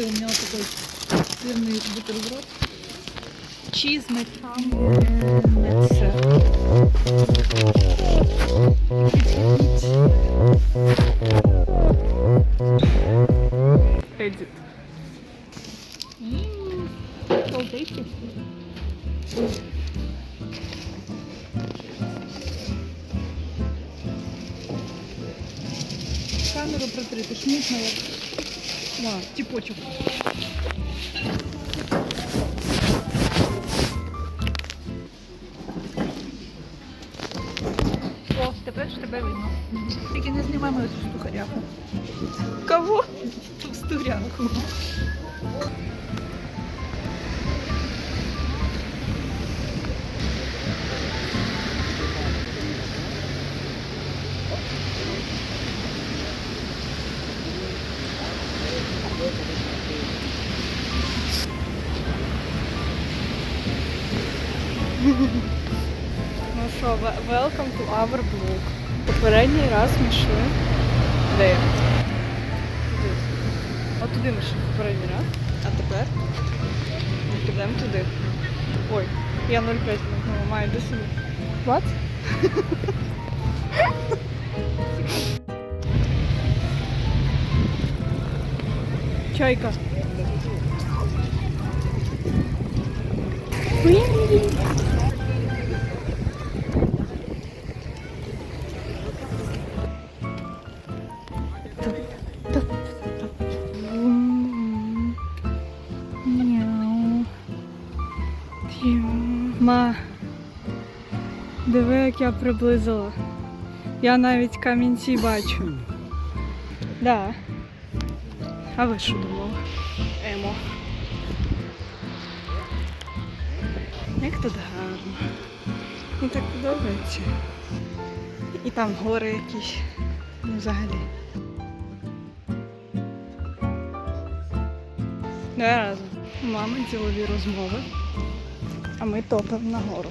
смотри, у меня такой сырный бутерброд. Чиз, там все. Edit. Mmm, so tasty. Камеру протрити, шмітно як. На, тіпочок. О, тепер ж тебе видно. Тільки не знімай мою стухаряку. Кого? Товстуряку. Welcome to our blog. Попередній раз ми йшли. Де я? Туди. От туди ми йшли попередній раз. А тепер ми підемо туди. Ой, я 0,5 вимкнула, маю до сюди. What? Чайка. Мяу. Я приблизила. Я навіть камінці бачу. Да. А ви що думали? Емо. Як тут гарно. Мені так подобається. І там гори якісь. Ну, взагалі. Давай разом. Мами ділові розмови, а ми топимо нагору.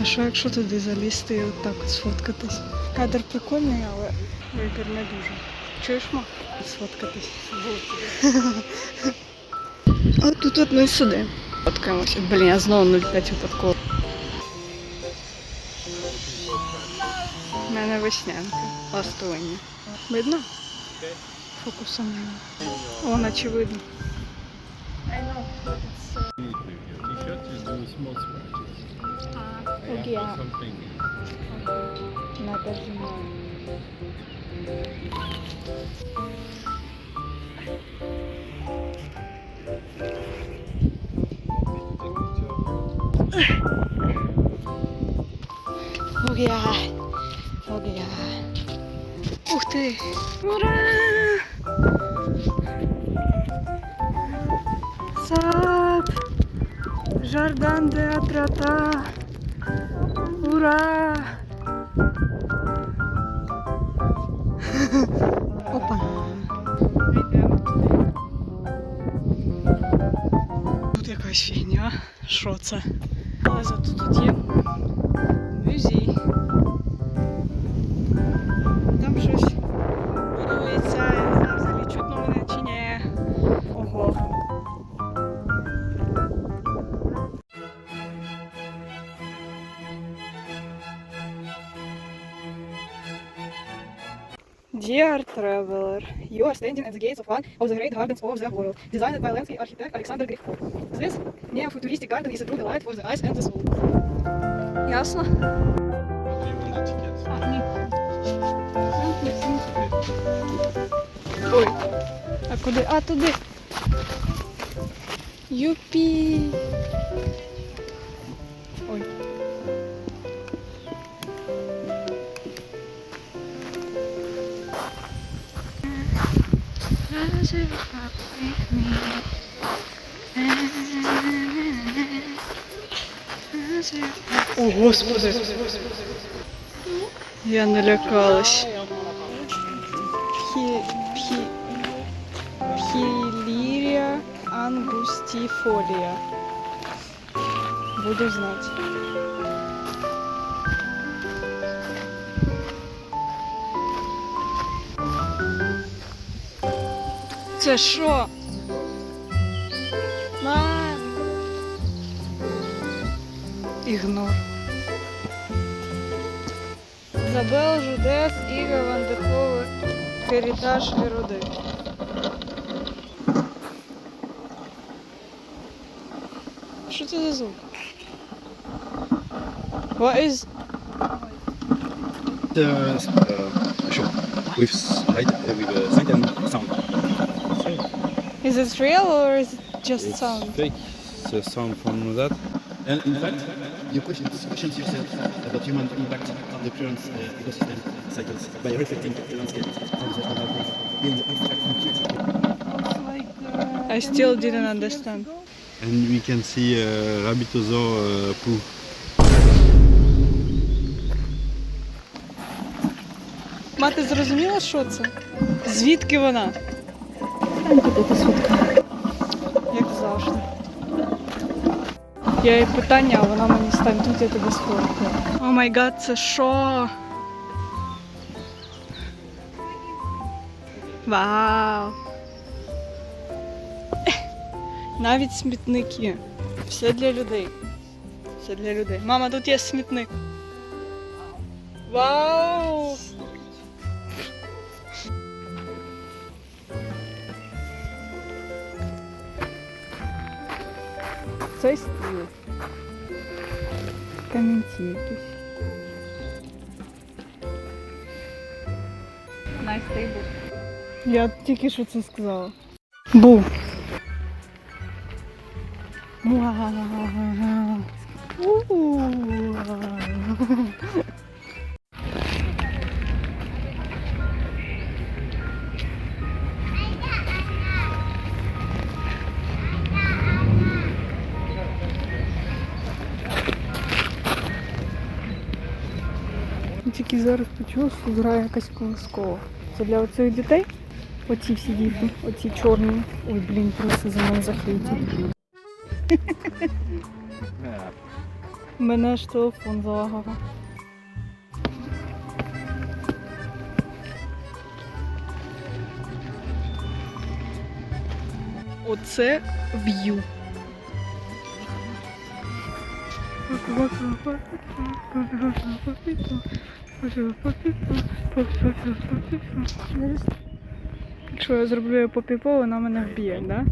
А що якщо туди залізти і отак от сфоткатись? Кадр прикольний, але вибір не дуже. Чуєш, ма? Сфоткатись. А тут от ми сюди. Фоткаємося. Блін, я знову 0,5 випадково. У мене веснянка. Ластування. Видно? Фокусом. нема. О, Окей. Or something. Надо знаю. Ура! Ура! Ух ти! Ура! Сад! Жардан де Атрата! Ура! Опа! Тут якась фігня. Що це? Але зато тут є музей. You are standing at the gates of one of the great gardens of the world, designed by landscape architect Alexander Grifko. This neo-futuristic garden is a true delight for the eyes and the soul. Ясно? Ой. А куди? А, туди. Юпі. Ой. О, Господи. Я налякалась. Пхі, пхі, пхілірія ангустіфолія. Буду знати. Це що? На. Ігнор. Забел, Жудес, Ігор, Вандехове, Керітаж і. Що це за звук? What is... uh, show with uh, with uh, sight and sound. Is it real or is it just It's sound? fake. It's a sound from that. And in fact, you question, questions yourself about human impact on the current uh, ecosystem cycles by reflecting the landscape from the other in the abstract. I still didn't understand. And we can see uh, Rabbitosaur uh, poo. Мати зрозуміла, що це? Звідки вона? Як завжди. Я їй питання, а вона мені стань тут, я тебе сфоткаю. О май гад, це що? Вау! Навіть смітники. Все для людей. Все для людей. Мама, тут є смітник. Вау! Камінці якісь. Nice був. Я тільки що це сказала. Бу. Муа. Тільки зараз грає якась колискова. Це для оцих дітей? Оці всі діти, оці чорні. Ой, блін, просто за мене захейтили. Мене ж телефон залагав. Оце в'ю. Якщо я зроблю попіпо, вона мене вб'є, да?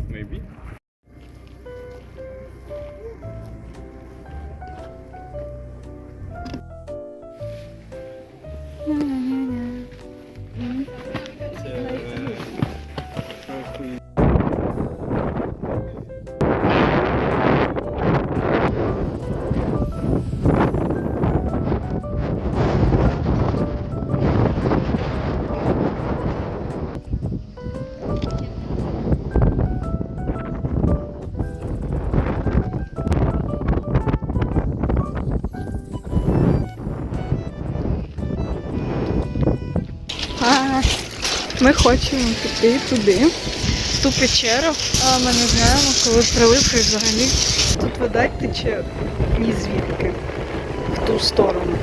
Хочемо піти туди, ту печеру, а ми не знаємо, коли прилипи взагалі. Тут вода тече ні звідки, в ту сторону.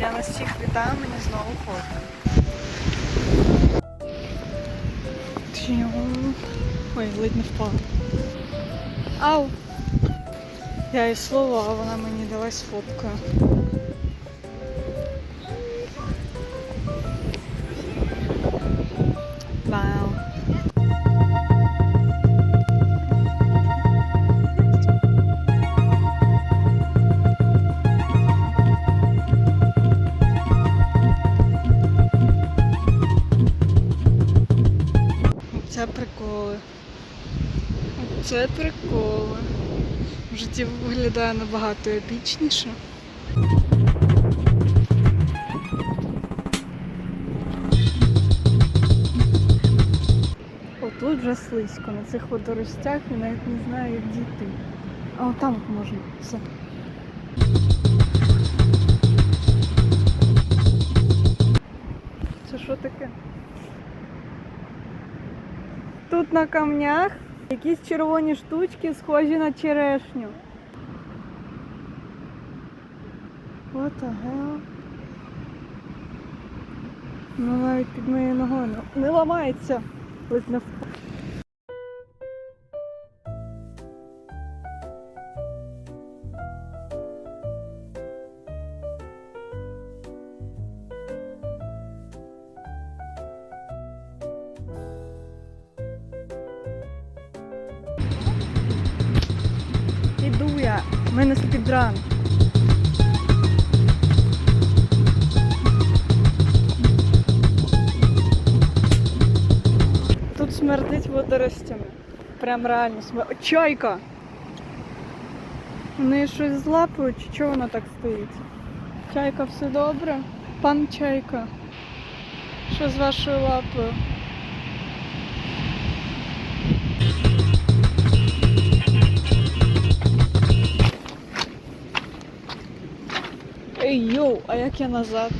Я нас всіх вітаю, мені знову фото. Ой, ледь не впала. Ау! Я їй слово, а вона мені далась фоткою. Це приколи. В житті виглядає набагато епічніше. Отут вже слизько на цих водоростях і навіть не знаю, як дійти. А от там можна. Все. Це що таке? Тут на камнях якісь червоні штучки, схожі на черешню. What the hell? Ну навіть під моєю ногою не- ламається. Ледь не впав. У мене спідран. Тут смердить водоростями. Прям реально смердить. Чайка! Вони щось злапують, чи чого вона так стоїть? Чайка, все добре? Пан Чайка. Що з вашою лапою? Йоу, а як я назад?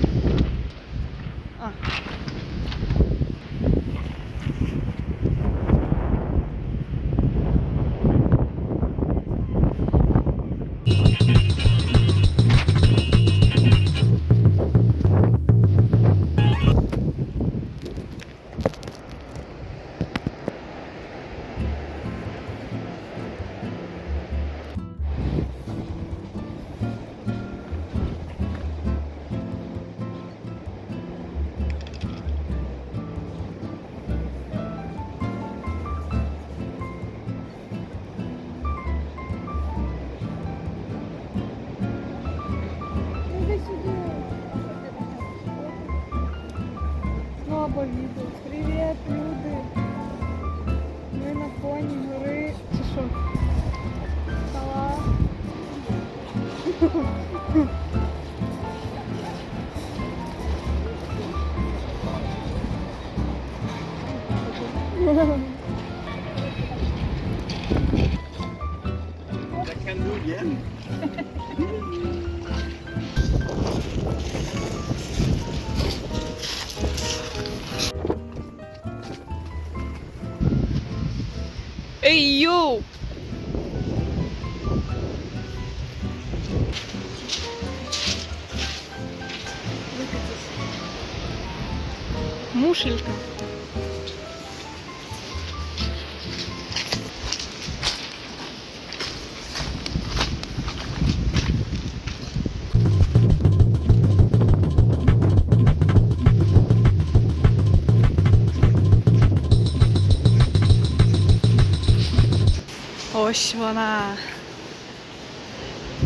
Ось вона.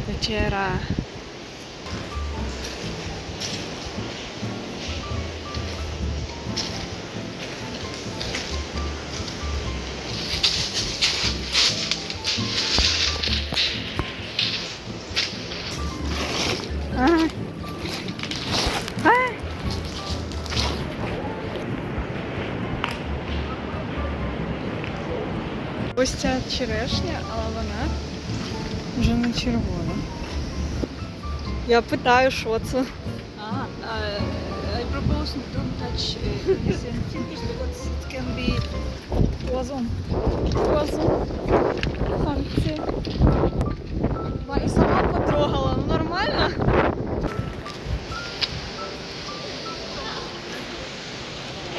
Вечера. Ось ця черешня, але вона вже не червона. Я питаю, що це. Ah, uh, I propose don't touch uh, this because it can be poison. Розум. Санкції. Ба, І сама потрогала. Ну нормально?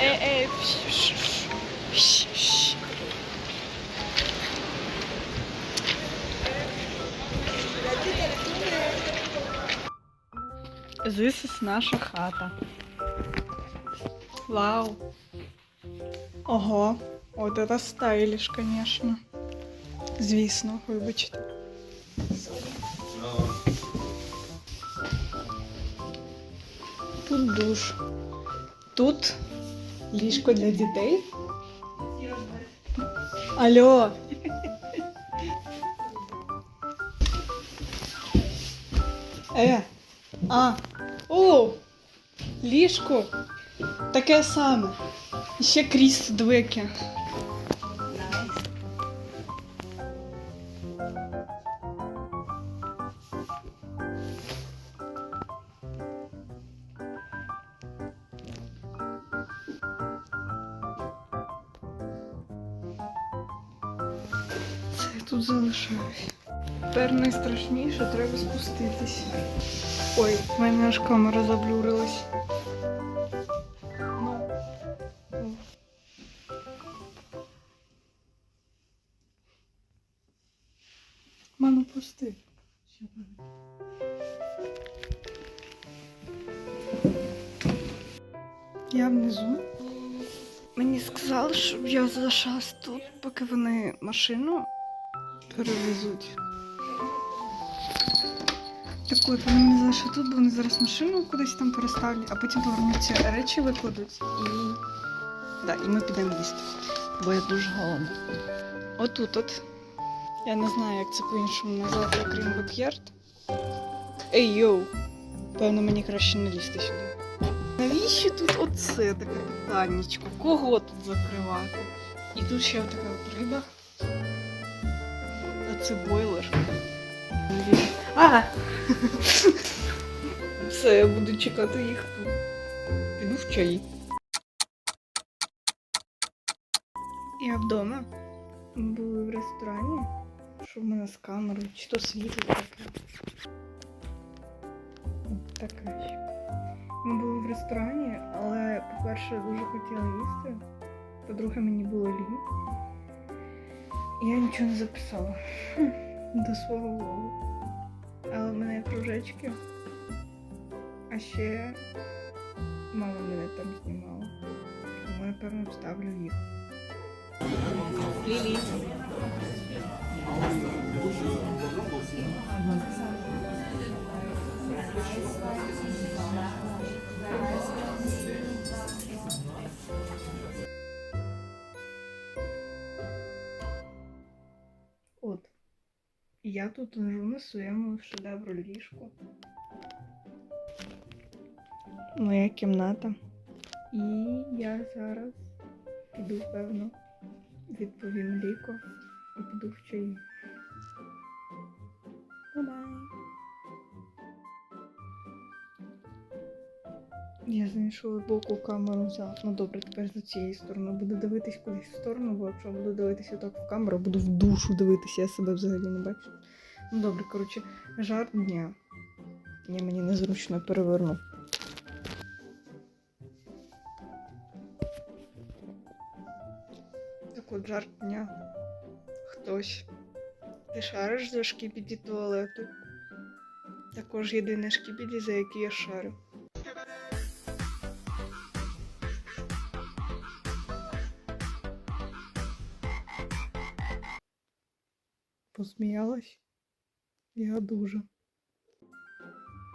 Ей, ей, This is наша хата. Вау. Ого, от это стайліш, конечно. Звісно, вибачте. Тут душ. Тут ліжко для дітей. Алло. Е. А. О! Ліжко. Таке саме. І Ще кріс двояке. Це тут залишаюсь. Тепер найстрашніше треба спуститись. Ой, в мене аж камера заблюрилась. Ну. Ману пусти. Я внизу. Мені сказали, щоб я залишалась тут, поки вони машину перевезуть. Так вони не знали, що тут, бо вони зараз машину кудись там переставлять, а потім повернуться речі викладуть і. Да, і ми підемо їсти. Бо я дуже голодна. Отут от. Я не знаю, як це по-іншому назвати, окрім бекярд. Ей йоу! Певно, мені краще не лізти сюди. Навіщо тут оце таке питаннячко? Кого тут закривати? І тут ще така риба. А це бойлер. А! Все, я буду чекати їх. Піду в чаї. Я вдома. Були в ресторані. Що в мене з камерою? Чи то світло таке? Таке ще. Ми були в ресторані, але, по-перше, дуже хотіла їсти. По-друге, мені було лінь. Я нічого не записала до свого влогу. Але в мене є кружечки. А ще мама мене там знімала. Тому я певно вставлю їх. Лілі. От. Я тут лежу на своєму шедевру ліжку. Моя кімната. І я зараз піду, певно, відповім ліко і піду в чаї. Бай-бай. Я з іншого боку камеру взяла. Ну добре, тепер з цієї сторони буду дивитись кудись в сторону, бо якщо буду дивитися так в камеру, буду в душу дивитися, я себе взагалі не бачу. Ну добре, коротше, жарт дня. Я мені незручно переверну. Так от жарт дня. Хтось. Ти шариш за шкібіді туалету? Також єдине шкібіді, за яке я шарю. Посміялась? Я дуже.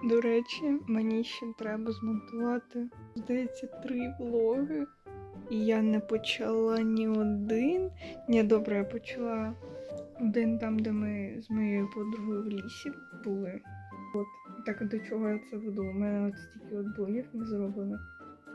До речі, мені ще треба змонтувати, здається, три влоги. І я не почала ні один. Ні, добре, я почала один там, де ми з моєю подругою в лісі були. От. Так до чого я це веду? У мене от стільки от блогів не зроблено.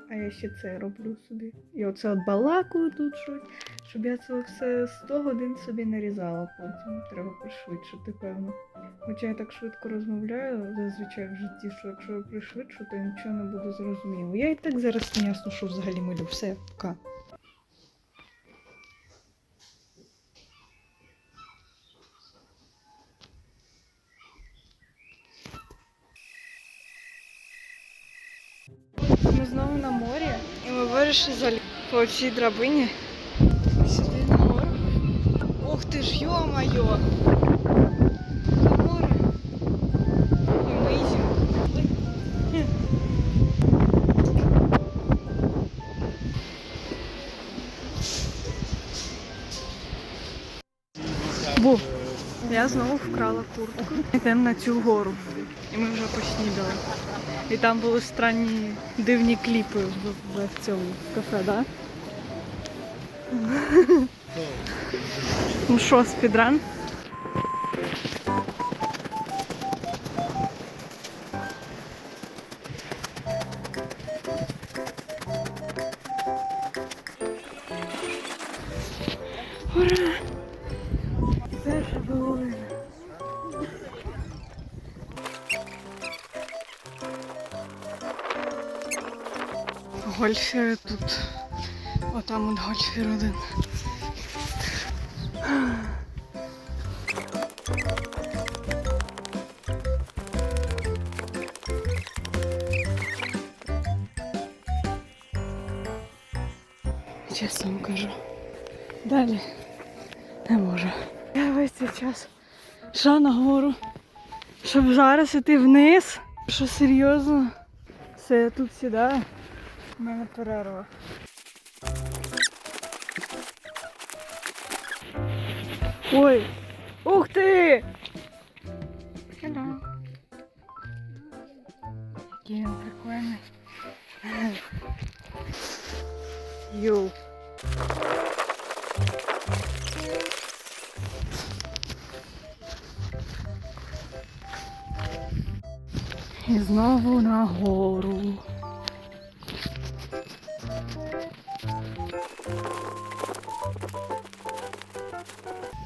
А я ще це роблю собі. І оце от балакаю тут щось, щоб я це все 100 годин собі нарізала потім. Треба пришвидшити, певно. Хоча я так швидко розмовляю зазвичай в житті, що якщо я пришвидшу, то нічого не буду зрозуміло. Я і так зараз не ясно, що взагалі малю. Все, пока. Ми знову на морі, і ми вирішили по цій драбині. Сюди на гору. Ох ти ж, йо-майо! Я знову вкрала куртку. Йдемо на цю гору. І ми вже поснідали. І там були странні дивні кліпи в, в, в цьому кафе, да? Ну що, спідран? Отам от один. Чесно вам кажу. Далі не можу. Я весь цей час йшла нагору, щоб зараз іти вниз. Що серйозно? Все, я тут сідаю. У мене перерва. Ой! Ух ти! Hello. Який він прикольний. Йоу. І знову нагору.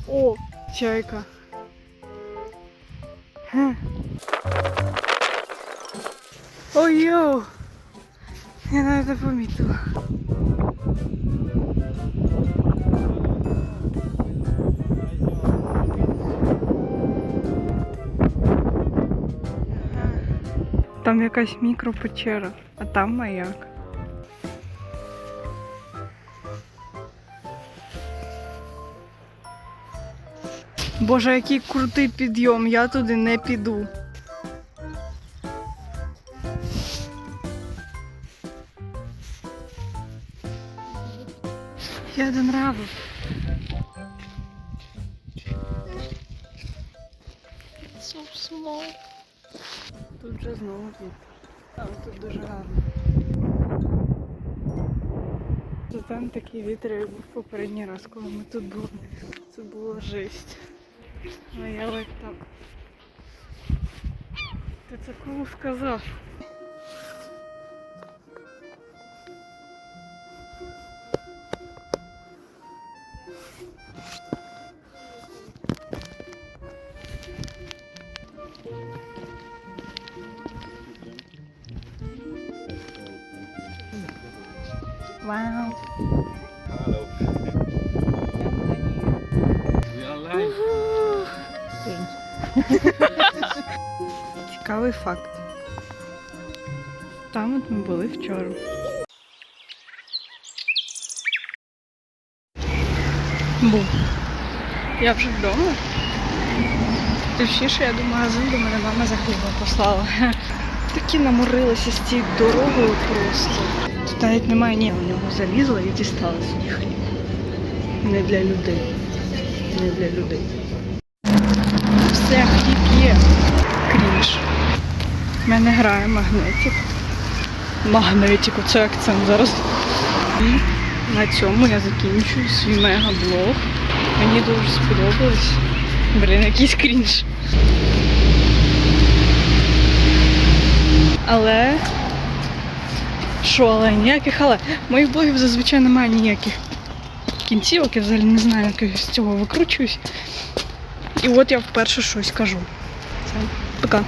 О, чайка. Хе. Ой, йоу! Я навіть не помітила. Там якась мікропечера, а там маяк. Боже, який крутий підйом, я туди не піду. Я один раву. So small. Тут вже знову вітер. Але тут дуже гарно. Там такий вітер, як був попередній раз, коли ми тут були. Це було жесть. А я like так. Ти це кому сказав? Вау. Hello. We are live. Цікавий факт. Там от ми були вчора. Був. Я вже вдома. Точніше, я до магазину до мене мама за хлібом послала. Такі наморилися з цією дорогою просто. Тут навіть немає ні, у нього залізла і дістала собі хліб. Не для людей. Не для людей. Все, хліб є. Крінж. У мене грає магнетик. Магнетик, оце акцент зараз. І на цьому я закінчую свій мегаблог. Мені дуже сподобалось. Блін, якийсь крінж. Але. Що, але ніяких але. Моїх блогів зазвичай немає ніяких кінцівок, я взагалі не знаю, як я з цього викручуюсь. І от я вперше щось кажу. Все, пока.